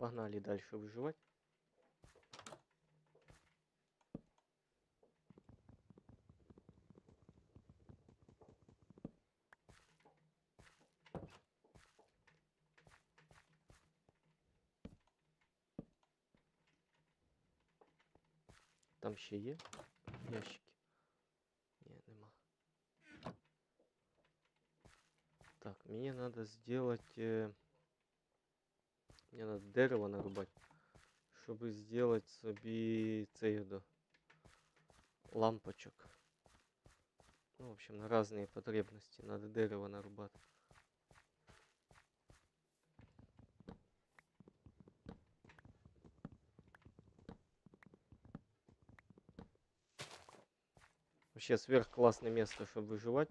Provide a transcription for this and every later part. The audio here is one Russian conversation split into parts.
Погнали дальше выживать. Там ще є ящики? Ні, нема. Так, мне надо сделать... Мне надо дерево нарубать, чтобы сделать собі цей до лампочок. Ну, в общем, на разные потребности. Надо дерево нарубать. Вообще сверхклассное место, чтобы выживать.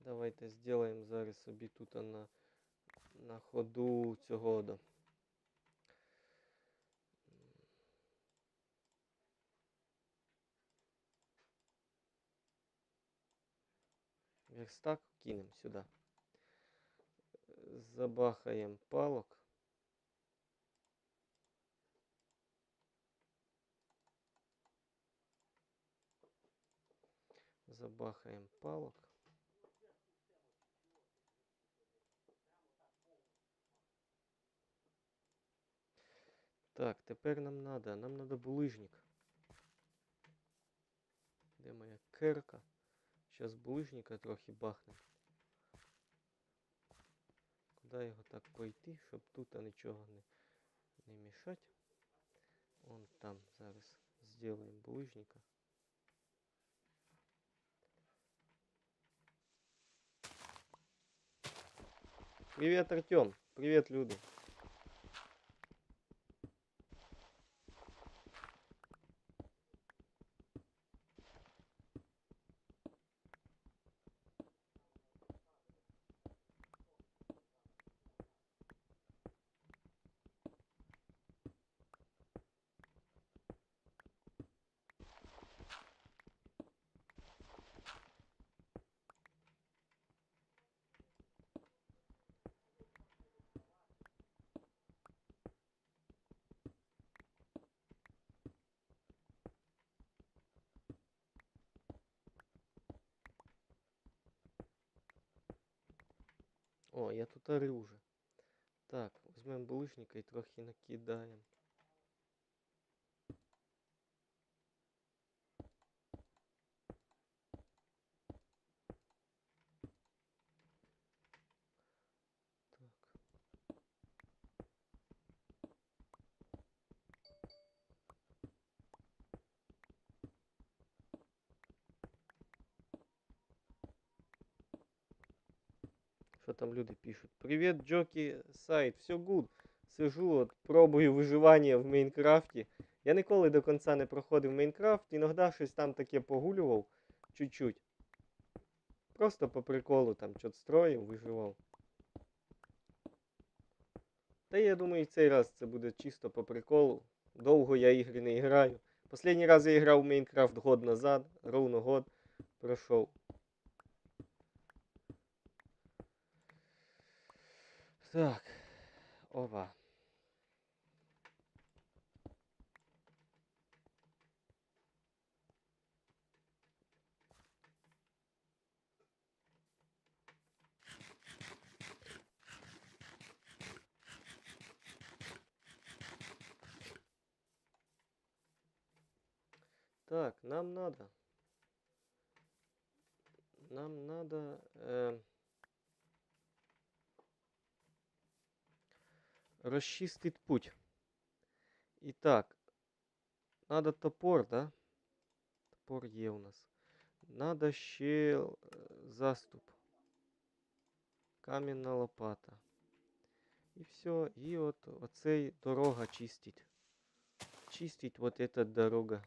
Так. Давайте сделаємо зараз собі тут на, на ходу цього до. Верстак кинем сюда. Забахаем палок. Забахаем палок. Так, тепер нам надо, нам надо булыжник. Де моя керка? Зараз булыжника трохи бахне. Куди його так пойти, щоб тут нічого не, не мішати? Вон там зараз зробимо булыжника. Привет, Артем. Привет, люди. О, я тут орю уже. Так, візьмемо булишника і трохи накидаємо. Там люди пишуть? Привіт, Джокі сайт, все гуд. Сижу, от, пробую виживання в Майнкрафті. Я ніколи до кінця не проходив Майнкрафт, іноді щось там таке погулював чуть-чуть. Просто по приколу там щось строїв, виживав. Та я думаю, цей раз це буде чисто по приколу. Довго я ігри не граю. Последній раз я грав в Майнкрафт год назад, ровно год пройшов. Так. Опа. Так, нам надо. Нам надо... Э, Розчистить путь. І так, надо топор, да? Топор є у нас. Надо ще е, заступ. Камінна лопата. І все. І от оцей дорога чистить. Чистить вот эта дорога.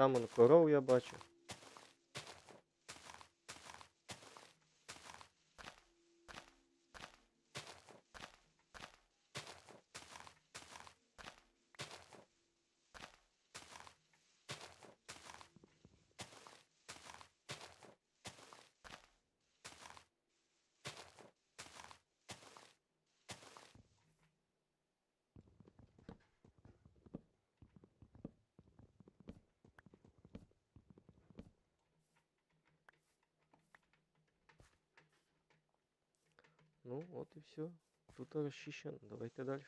Там он коров я бачу. Ну, от і все. Тут розчищено. Давайте далі.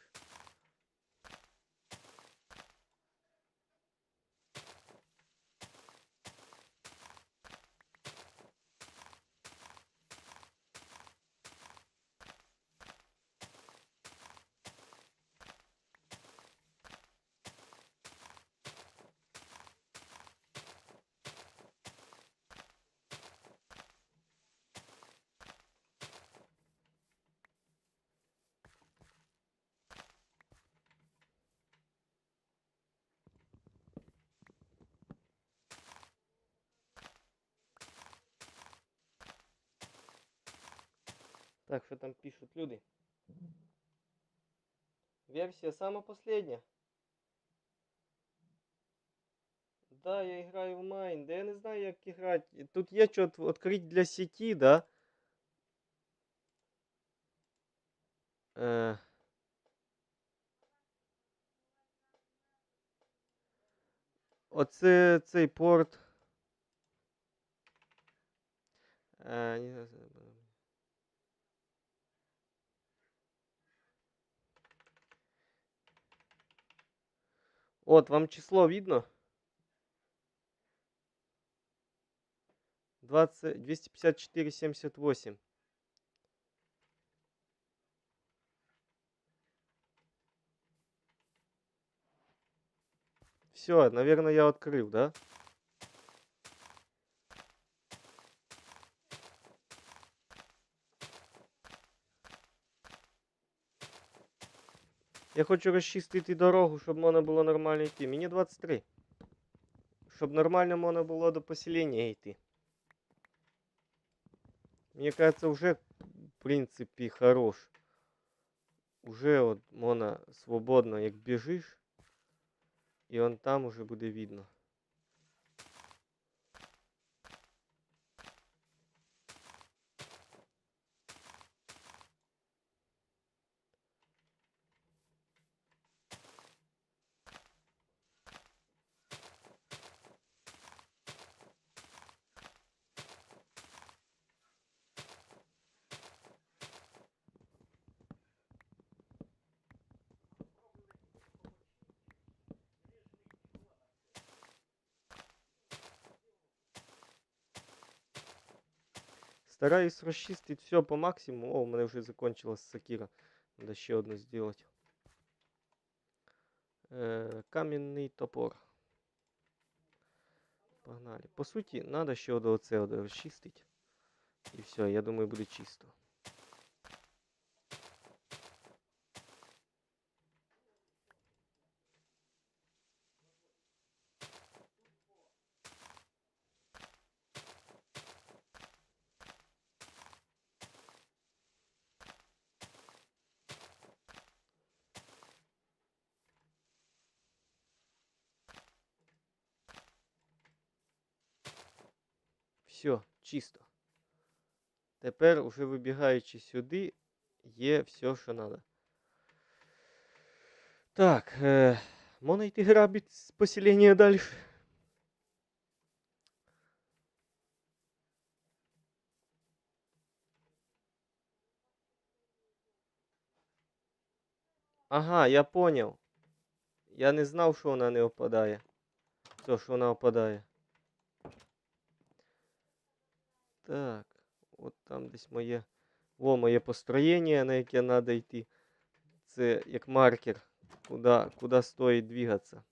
Так, что там пишут люди? Версия самая последняя. Да, я играю в Майн. Да я не знаю, як играть. Тут є що відкрити для сети, да? Е... Оце цей порт. Е, не знаю. Вот, вам число видно? 20, 254, 78. Все, наверное, я открыл, да? Я хочу розчистити дорогу, щоб можна було нормально йти. Мені 23. Щоб нормально можна було до поселення йти. Мені кажется, уже, в принципі, хорош. Уже от можна свободно, як біжиш, і он там уже буде видно. Стараюсь розчистити все по максимуму. О, у мене вже закончилась сакіра. Надо ще одну сделать. Е, каменний топор. Погнали. По суті, надо ще до оце от розчистити. І все, я думаю, буде чисто. Все, чисто. Тепер, уже вибігаючи сюди, є все, що треба. Так, е, можна йти грабити поселення далі. Ага, я поняв. Я не знав, що вона не опадає. Все, що вона опадає. Так, от там десь моє о, моє построєння, на яке треба йти. Це як маркер, куди куди стоїть двигатися.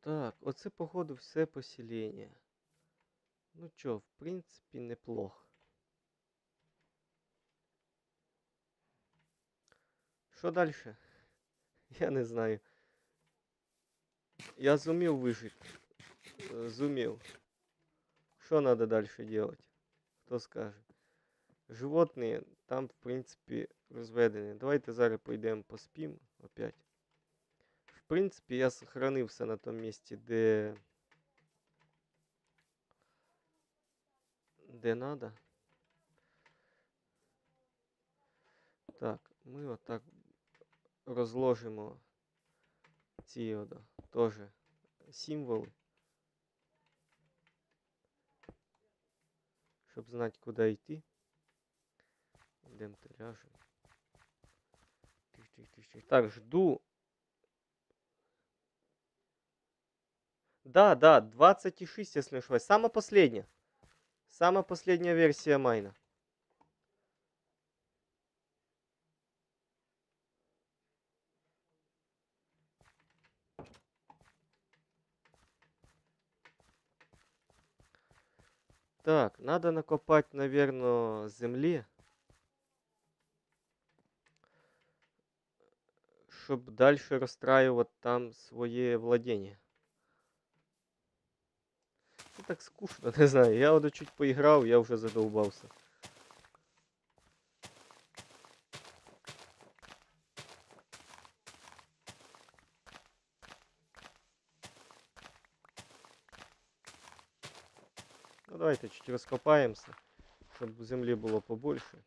Так, оце, походу, все поселення. Ну чо, в принципі, неплохо. Що далі? Я не знаю. Я зумів вижити. Е, Зумів. Що надо дальше делать? Хто скаже? Животні там, в принципі, розведені. Давайте зараз пойдемо поспім опять. В принципі, я сохранився на тому місці, де. Де надо. Так, ми отак розложимо ці от, теж символи. Щоб знати, куди йти. Йдемо ляжемо. Так, жду. Да, да, 26, если не ошибаюсь. Самая последняя. Самая последняя версия майна. Так, надо накопать, наверное, земли. Щоб дальше розстраювати там своє владіння. Ну так скучно, не знаю. Я от чуть поіграв, я вже задовбався. Давайте чуть розкопаємося, щоб землі було побольше.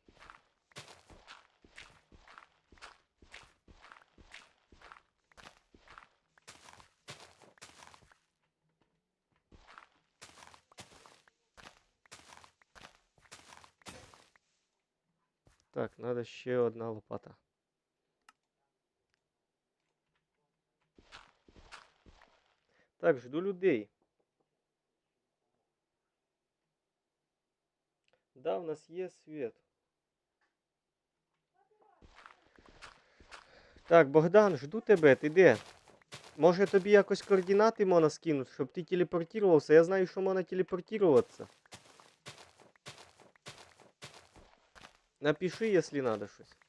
Так, надо ще одна лопата. Так, жду людей. Да, у нас є світ. Так, Богдан, жду тебе, ти де? Може тобі якось координати можна скинути, щоб ти телепортувався? Я знаю, що можна телепортуватися. Напиши, если надо щось.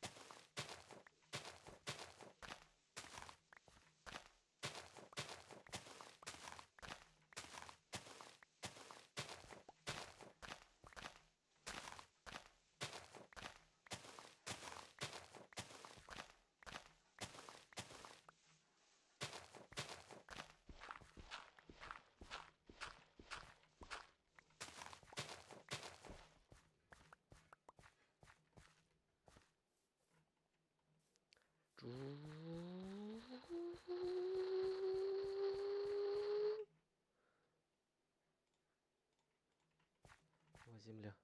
О, земля.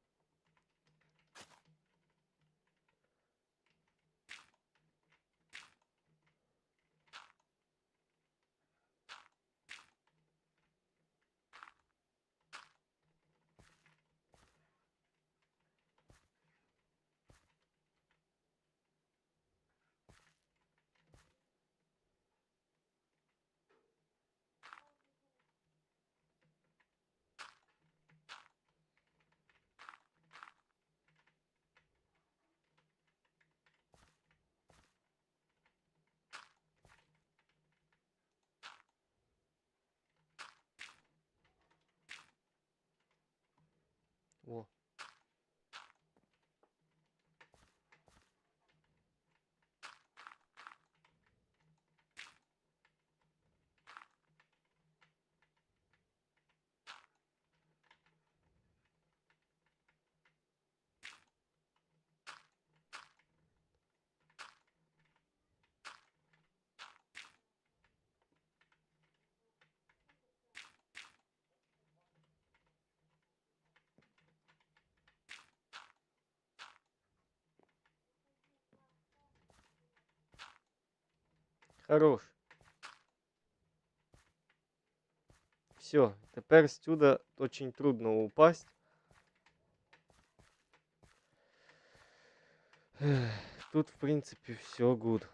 О. Хорош. Все, тепер сюда очень трудно упасть. Тут, в принципе, все гуд.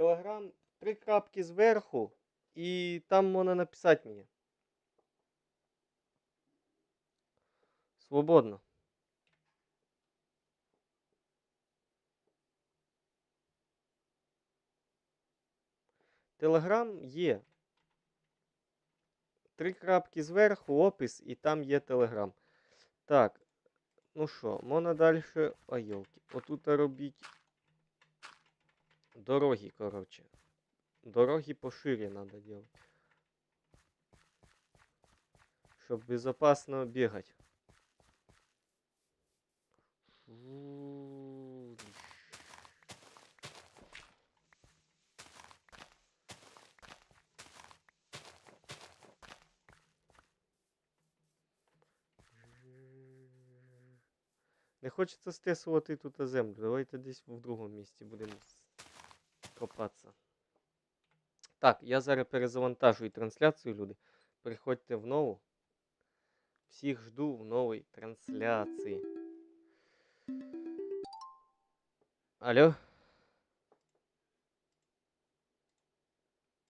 Телеграм, три крапки зверху, і там можна написати мені. Свободно. Телеграм є. Три крапки зверху, опис, і там є Телеграм. Так. Ну що, можна далі. Ой, йолки. Отут робіть. Дороги, коротше. Дороги пошире надо делать. Щоб безопасно бегать. Не хочеться стесувати тут землю. Давайте десь в другому місці будемо с- копатися. Так, я зараз перезавантажую трансляцію, люди. Приходьте в нову. Всіх жду в новій трансляції. Алло?